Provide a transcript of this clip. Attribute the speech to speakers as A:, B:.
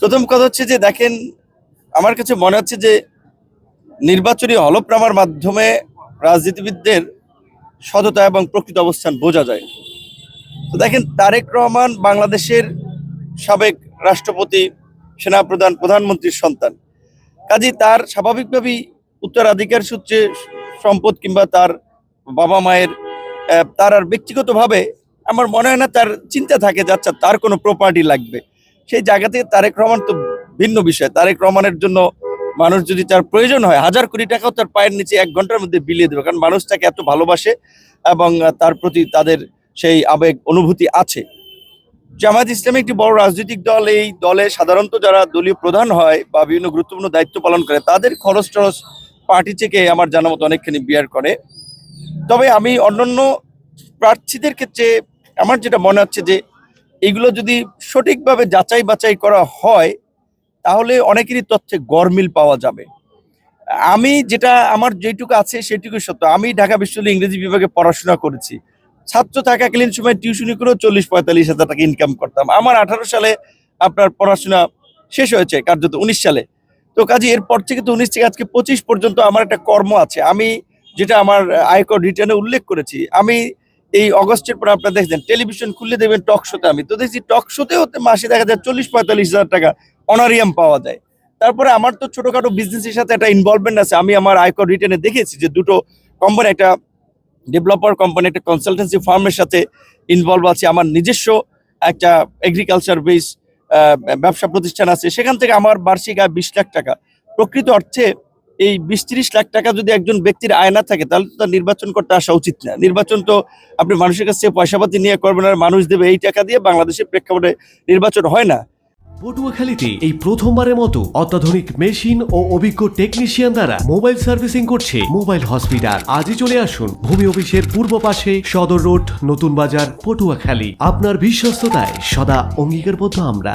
A: প্রথম কথা হচ্ছে যে দেখেন, আমার কাছে মনে হচ্ছে যে নির্বাচনী হলফনামার মাধ্যমে রাজনীতিবিদদের সততা এবং প্রকৃত অবস্থান বোঝা যায়। তো দেখেন, তারেক রহমান বাংলাদেশের সাবেক রাষ্ট্রপতি, সেনাপ্রধান, প্রধানমন্ত্রীর সন্তান। কাজী তার স্বাভাবিকভাবেই উত্তরাধিকার সূত্রে সম্পদ কিংবা তার বাবা মায়ের তার আর ব্যক্তিগতভাবে আমার মনে হয় না তার চিন্তা থাকে যে আচ্ছা তার কোনো প্রপার্টি লাগবে। সেই জায়গা থেকে তারেক রহমান তো ভিন্ন বিষয়। তারেক রহমানের জন্য মানুষ যদি তার প্রয়োজন হয়, হাজার কোটি টাকাও তার পায়ের নিচে এক ঘণ্টার মধ্যে বিলিয়ে দেবে। কারণ মানুষ তাকে এত ভালোবাসে এবং তার প্রতি তাদের সেই আবেগ, অনুভূতি আছে। জামায়াত ইসলামী একটি বড় রাজনৈতিক দল। এই দলে সাধারণত যারা দলীয় প্রধান হয় বা বিভিন্ন গুরুত্বপূর্ণ দায়িত্ব পালন করে, তাদের খরচ টরচ পার্টি থেকে আমার জানা মতো অনেকখানি বিয়ার করে। তবে আমি অন্যান্য প্রার্থীদের ক্ষেত্রে আমার যেটা মনে হচ্ছে যে এগুলো যদি সঠিকভাবে যাচাই বাছাই করা হয়, তাহলে অনেকেরই তথ্যে গরমিল পাওয়া যাবে। আমি যেটা, আমার যেটুকু আছে সেটুকু সত্য। আমি ঢাকা বিশ্ববিদ্যালয় ইংরেজি বিভাগে পড়াশোনা করেছি। ছাত্র থাকাকালীন সময় টিউশনি করেও চল্লিশ পঁয়তাল্লিশ হাজার টাকা ইনকাম করতাম। আমার আঠারো সালে আপনার পড়াশোনা শেষ হয়েছে, কার্যত উনিশ সালে। তো কাজে, এরপর থেকে তো উনিশ থেকে আজকে পঁচিশ পর্যন্ত আমার একটা কর্ম আছে। আমি যেটা আমার আয়কর রিটার্নে উল্লেখ করেছি, আমি এই অগস্টের পর আপনারা দেখছেন, টেলিভিশন খুললে দেবেন টক শোতে আমি। তো দেখছি টক শোতেও মাসে দেখা যায় চল্লিশ পঁয়তাল্লিশ হাজার টাকা অনারিয়াম পাওয়া যায়। তারপরে আমার তো ছোটখাটো বিজনেসের সাথে একটা ইনভলভমেন্ট আছে। আমি আমার আয়কর রিটার্নে দেখেছি যে দুটো কোম্পানি একটা ডেভেলপার কোম্পানি একটা কনসালটেন্সি ফার্মের সাথে ইনভলভ আছে। আমার নিজস্ব একটা এগ্রিকালচার বেস ব্যবসা প্রতিষ্ঠান আছে। সেখান থেকে আমার বার্ষিক আয় বিশ লাখ টাকা। প্রকৃত অর্থে এই বিশ ত্রিশ লাখ টাকা যদি একজন ব্যক্তির আয় না থাকে, তাহলে তো তার নির্বাচন করতে আসা উচিত না। নির্বাচন তো আপনি মানুষের কাছ পয়সাপাতি নিয়ে করবেন আর মানুষ দেবে এই টাকা দিয়ে, বাংলাদেশের প্রেক্ষাপটে নির্বাচন হয় না।
B: পটুয়াখালীতে এই প্রথমবারের মতো অত্যাধুনিক মেশিন ও অভিজ্ঞ টেকনিশিয়ান দ্বারা মোবাইল সার্ভিসিং করছে মোবাইল হসপিটাল। আজই চলে আসুন ভূমি অফিসের পূর্ব পাশে সদর রোড, নতুন বাজার, পটুয়াখালী। আপনার বিশ্বস্ততায় সদা অঙ্গীকারবদ্ধ আমরা।